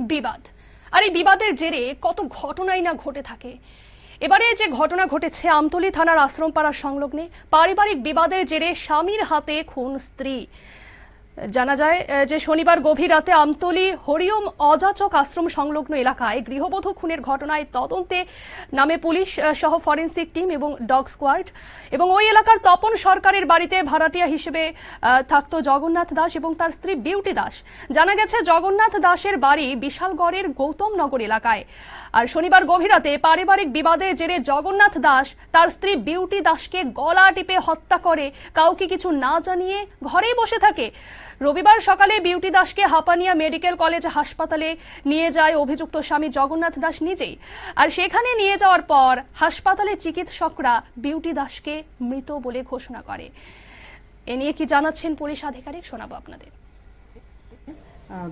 বিবাদ। আর এই বিবাদের জেরে কত ঘটনাই না ঘটে থাকে। এবারে যে ঘটনা ঘটেছে আমতলী থানার আশ্রমপাড়া সংলগ্নে, পারিবারিক বিবাদের জেরে স্বামীর হাতে খুন স্ত্রী। জানা যায় যে শনিবার গভীর রাতে আমতলি হরিওম অযাচক আশ্রম সংলগ্ন এলাকায় গৃহবধূ খুনের ঘটনায় তদন্তে নামে পুলিশ সহ ফরেনসিক টিম এবং ডগ স্কোয়াড এবং ওই এলাকার তপন সরকারের বাড়িতে ভাড়াটিয়া হিসেবে থাকতো জগন্নাথ দাস এবং তার স্ত্রী বিউটি দাস। জানা গেছে, জগন্নাথ দাসের বাড়ি বিশালগড়ের গৌতম নগর এলাকায়। আর শনিবার গভীর রাতে পারিবারিক বিবাদের জেরে জগন্নাথ দাস তার স্ত্রী বিউটি দাসকে গলা টিপে হত্যা করে। কাউকে কিছু না জানিয়ে ঘরেই বসে থাকে। রবিবার সকালে বিউটি দাসকে হাপানিয়া মেডিকেল কলেজ হাসপাতালে নিয়ে যায় অভিযুক্ত স্বামী জগন্নাথ দাস নিজেই। আর সেখানে নিয়ে যাওয়ার পর হাসপাতালে চিকিৎসকরা বিউটি দাসকে মৃত বলে ঘোষণা করে। এ নিয়ে কি জানাচ্ছেন পুলিশ আধিকারিক শোনাবো আপনাদের।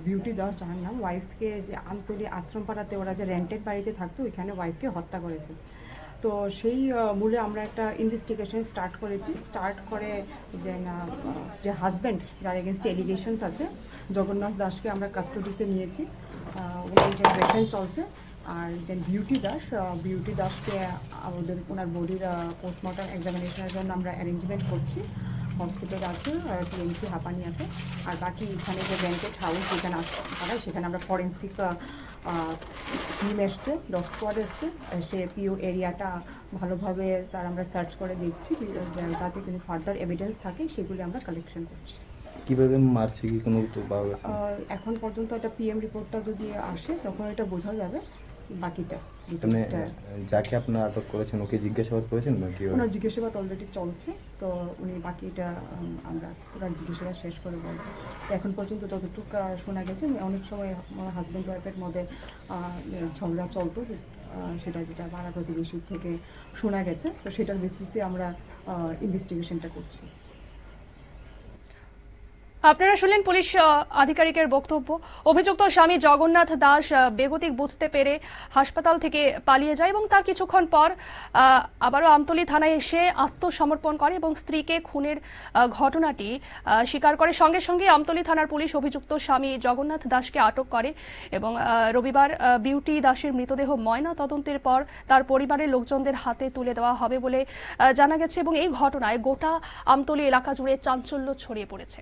বিউটি দাস যার নাম ওয়াইফকে যে আমতলি আশ্রমপাড়াতে ওরা যে রেন্টেড বাড়িতে থাকতো, ওইখানে ওয়াইফকে হত্যা করেছে। তো সেই মূলে আমরা একটা ইনভেস্টিগেশন স্টার্ট করেছি। স্টার্ট করে যে, না যে হাজব্যান্ড যার এগেনস্ট এলিগেশনস আছে, জগন্নাথ দাসকে আমরা কাস্টডিতে নিয়েছি। ওনার ইন্টারভেশন চলছে। আর যে বিউটি দাস বিউটি দাসকে আমাদের ওনার বডির পোস্টমর্টম এক্সামিনেশনের জন্য আমরা অ্যারেঞ্জমেন্ট করছি। হসপিটাল আছে টিএমসি হাপানিয়াতে। আর বাকি এখানে যে রেন্টেড হাউস যেখানে আছে সেখানে আমরা ফরেন্সিক টিম এসছে ডগ স্কোয়াড এসছে। সে পিও এরিয়াটা ভালোভাবে তার আমরা সার্চ করে দেখছি। যাতে কিছু ফার্দার এভিডেন্স থাকে সেগুলি আমরা কালেকশন করছি। কীভাবে মারছে কি কোনো এখন পর্যন্ত একটা পিএম রিপোর্টটা যদি আসে তখন এটা বোঝা যাবে। বাকিটা মানে যাকে আপনারা আটক করেছেন ওকে জিজ্ঞাসাবাদ করেছেন নাকি ওনার জিজ্ঞাসাবাদ অলরেডি চলছে তো উনি বাকিটা আমরা ওনার জিজ্ঞাসাবাদ শেষ করে বলব। এখন পর্যন্ত যতটুকু শোনা গেছে অনেক সময় আমার হাজব্যান্ড ওয়াইফের মধ্যে ঝগড়া চলতো সেটা যেটা পাড়া প্রতিবেশীর থেকে শোনা গেছে তো সেটার বেসিসে আমরা ইনভেস্টিগেশনটা করছি। আপনারা শুনলেন পুলিশ আধিকারিকের বক্তব্য। অভিযুক্ত স্বামী জগন্নাথ দাস বেগতিক বুঝতে পেরে হাসপাতাল থেকে পালিয়ে যায় এবং তার কিছুক্ষণ পর আবারও আমতলী থানায় এসে আত্মসমর্পণ করে এবং স্ত্রীকে খুনের ঘটনাটি স্বীকার করে। সঙ্গে সঙ্গে আমতলী থানার পুলিশ অভিযুক্ত স্বামী জগন্নাথ দাসকে আটক করে এবং রবিবার বিউটি দাসের মৃতদেহ ময়না তদন্তের পর তার পরিবারের লোকজনদের হাতে তুলে দেওয়া হবে বলে জানা গেছে এবং এই ঘটনায় গোটা আমতলী এলাকা জুড়ে চাঞ্চল্য ছড়িয়ে পড়েছে।